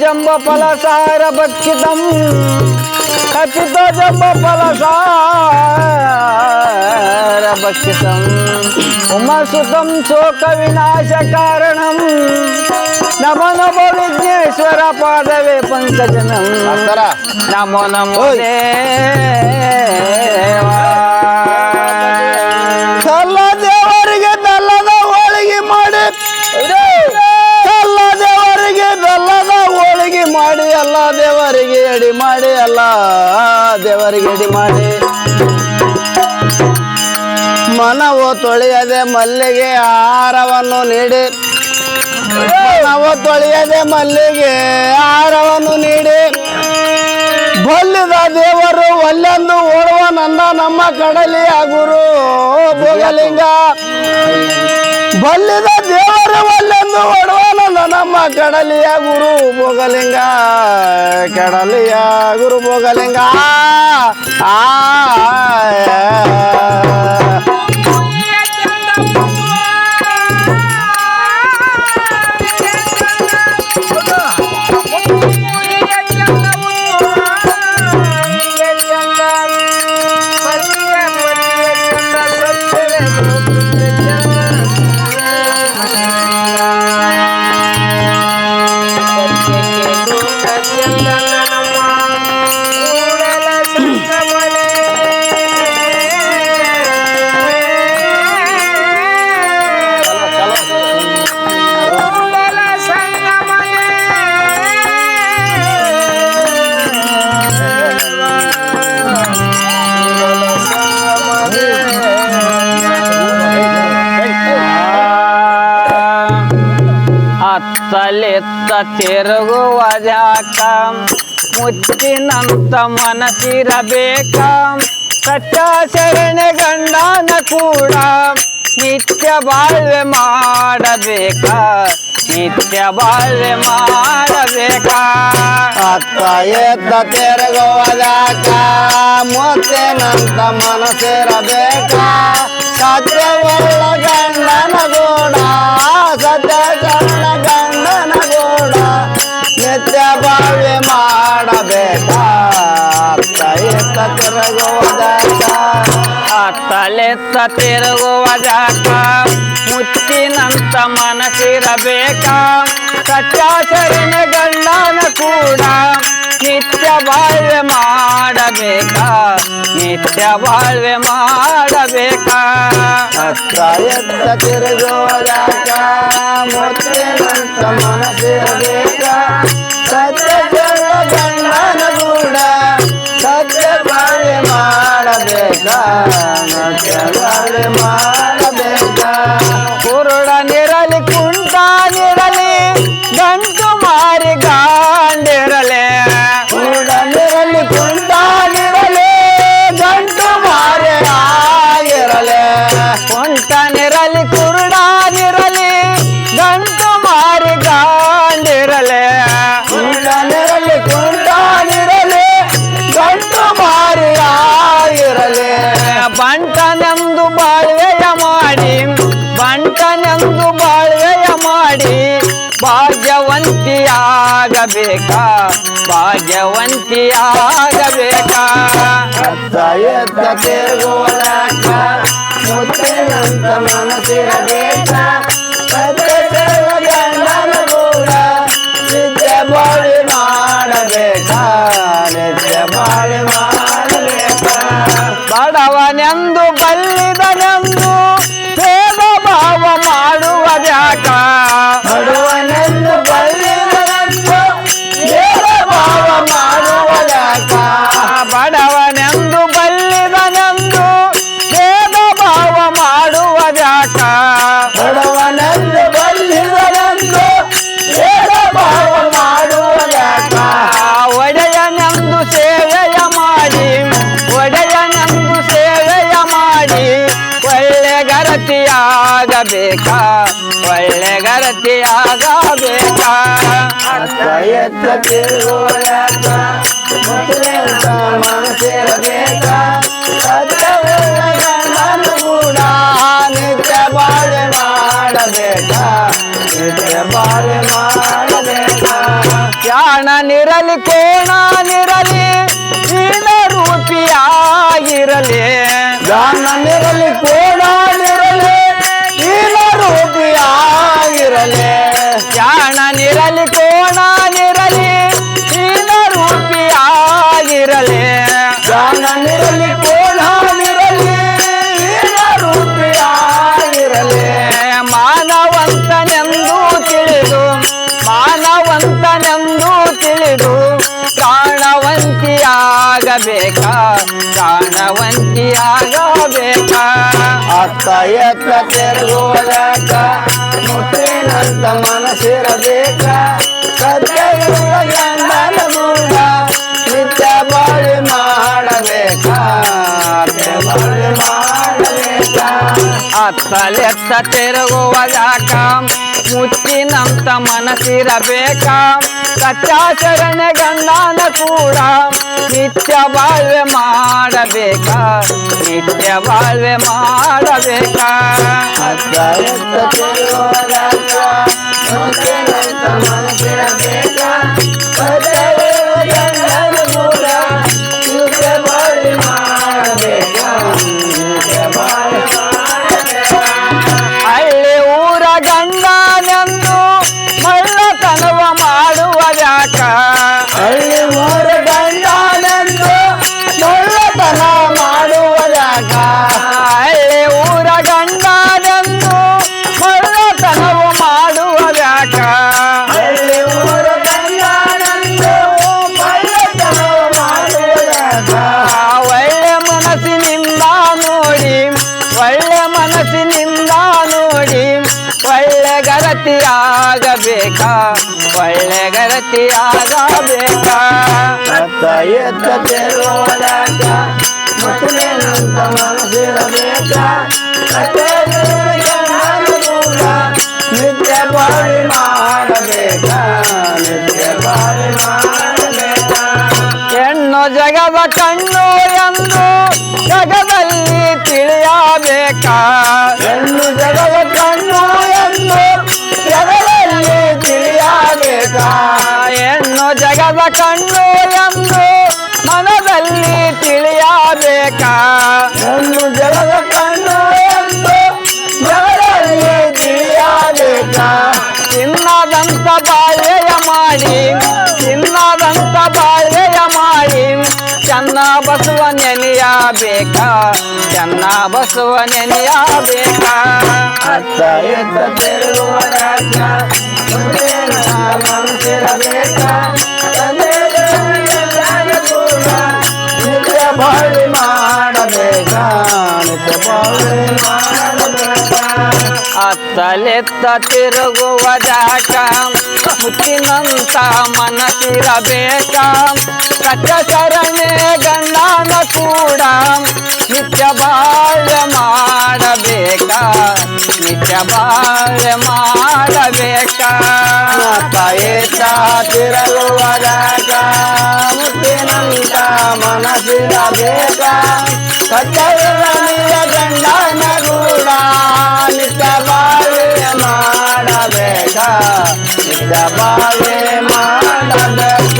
జంబ ఫలసార భక్షితం కపిత జంబ ఫలసార భక్షితం ఉమసుతం శోక వినాశ కారణం. నమో విఘ్నేశ్వర పాదవే పంచజనం. నమో నమో దేవా. ದೇವರಿಗೆ ಎಡಿ ಮಾಡಿ. ಮನವು ತೊಳೆಯದೆ ಮಲ್ಲಿಗೆ ಆಹಾರವನ್ನು ನೀಡಿ. ಮನವು ತೊಳೆಯದೆ ಮಲ್ಲಿಗೆ ಆಹಾರವನ್ನು ನೀಡಿ. ಬಲ್ಲಿದ ದೇವರು ಒಲ್ಲೆಂದು ಓಡುವ ನನ್ನ ನಮ್ಮ ಕಡಲಿಯ ಗುರು ಭೋಗಲಿಂಗ. ಬಲ್ಲಿದ ದೇವರು ಒಲ್ಲೆಂದು ಓಡುವ ನನ್ನ ನಮ್ಮ ಕಡಲಿಯ ಗುರು ಮೊಗಲಿಂಗ ಕಡಲಿಯ ಗುರು ಮೊಗಲಿಂಗ. ಆ, ಆ, ಅತ್ತಲೆತ್ತ ತಿರುಗುವ ಜಾಕ ಮುಚ್ಚಿನಂತ ಮನಸ್ಸಿರಬೇಕ ಸತ್ಯ ಶರಣೆ ಗಂಡನ ಕೂಡ ನಿತ್ಯ ಬಾಳ್ವೆ ಮಾಡಬೇಕ? ನಿತ್ಯ ಬಾಳ್ವೆ ಮಾಡಬೇಕ? ಅತ್ತ ಎತ್ತ ತಿರುಗುವುದಾಕ ನಂತ ಮನಸ್ಸಿರಬೇಕ ಸತ್ಯವಲ್ಲ ಗಂಡನ ಕೂಡ ಸತ್ಯ ಬಾಳ್ವೆ ಮಾಡಬೇಕ? ಎತ್ತ ತಿರುಗುವ ಜಾತ ಅತ್ತಲೆತ್ತ ತಿರುಗುವ ಜಾತ ಮುಚ್ಚಿನಂತ ಮನಸ್ಸಿರಬೇಕ? ಸತ್ಯಾಚರಣೆ ಗಂಡನ ಕೂಡ ನಿತ್ಯ ಬಾಳ್ವೆ ಮಾಡಬೇಕ? ನಿತ್ಯ ಬಾಳ್ವೆ ಮಾಡಬೇಕ? ಅತ್ತ ಎತ್ತ ಜಾತ ಮುಚ್ಚಿನಂತ ಮನಸ್ಸಿರಬೇಕ? ಬಾಳ್ವೆಯ ಮಾಡಿ ಭಾಗ್ಯವಂತಿಯಾಗಬೇಕ ಭಾಗ್ಯವಂತಿಯಾಗಬೇಕ. ಎತ್ತ ಮನಸ್ಸಿರಬೇಕ. ಒಳ್ಳೆಗರತಿಯಾಗಬೇಕ ಒಳ್ಳೆಗರತಿಯಾಗಬೇಕ ಅತ್ತ ಎತ್ತ ತಿರುಗುವುದಾಕ ಮುತ್ತಲೆಂತ ಮನಸ್ಸಿರಬೇಕ ಸತ್ಯವುಳ್ಳ ಗಂಡನ ಕೂಡ ನಿತ್ಯ ಬಾಳೆ ಮಾಡಬೇಕ ನಿತ್ಯ ಬಾಳೆ ಮಾಡಬೇಕ ಯಾ ನಿರಲಿ ಪ್ರಾಣವಂತಿಯಾಗಬೇಕ ಅತ್ತ ಎತ್ತ ತಿರುಗುವುದಕ್ಕ ಮುಟ್ಟಿನಂತ ಮನಸ್ಸಿರಬೇಕ? ಸತ್ಯಗಳ ಗಂಡನ ಗೂಡ ನಿತ್ಯ ಬಾಳಿ ಮಾಡಬೇಕ? ಬಾಳಿ ಮಾಡಬೇಕ? ಅತ್ತಲೆತ್ತ ತಿರುಗುವುದಾಕ ಮುತ್ತಿನಂತ ಮನಸ್ಸಿರಬೇಕ. ಕಚ್ಚಾಚರಣೆ ಗಂಡನ ಕೂಡ ನಿತ್ಯ ಬಾಳ್ವೆ ಮಾಡಬೇಕ. ನಿತ್ಯ ಬಾಳ್ವೆ ಮಾಡಬೇಕ. ಮನಸ್ಸಿರಬೇಕ. ಒಳ್ಳೆ ಗರತಿಯಾಗಬೇಕ ಒಳ್ಳೆ ಗರತಿಯಾಗಬೇಕ ಅತ್ತ ಎತ್ತ ತಿರುವುದಾಕ ಮುತ್ತಿನಂತ ಮನಸ್ಸಿರಬೇಕ ನಿತ್ಯ ಬಾಳಿ ಮಾಡಬೇಕ ನಿತ್ಯ ಬಾಳಿ ಮಾಡಬೇಕ ಹೆಣ್ಣು ಜಗದ ಕಣ್ಣು ಎಂದು ಜಗದಲ್ಲಿ ತಿಳಿಯಬೇಕ? ತಿಳಿಯಬೇಕ ಚಿನ್ನದಂತ ಬಾಳೆಯ ಮಾಡಿ ಚಿನ್ನದಂತ ಬಾಳೆಯ ಮಾಡಿ. ಚೆನ್ನ ಬಸವ ನೆನೆಯಬೇಕ ಚೆನ್ನ ಬಸವ ನೆನೆಯಬೇಕ ಅತ್ತ ಎತ್ತ ಅತ್ತಲೆತ್ತ ತಿರುಗುವುದಾಕ ಮುತ್ತಿನಂತ ಮನಸ್ಸಿರಬೇಕ ಸತ್ಯ ಶರಣೆ ಗಂಡನ ಕೂಡ ನಿತ್ಯ ಬಾಳ್ವೆ ಮಾಡಬೇಕ ನಿತ್ಯ ಬಾಳ್ವೆ ಮಾಡಬೇಕ ತಾಯೇತ ತಿರುಗುವರಾಕ ಮುತ್ತಿನಂತ ಮನಸ್ಸಿರಬೇಕ ಸತ್ಯವಿರಲಿಯ ಗಂಡನ ಮಾಡಬೇಕ ನಿತ್ಯ ಬಾಳಿ ಮಾಡಬೇಕ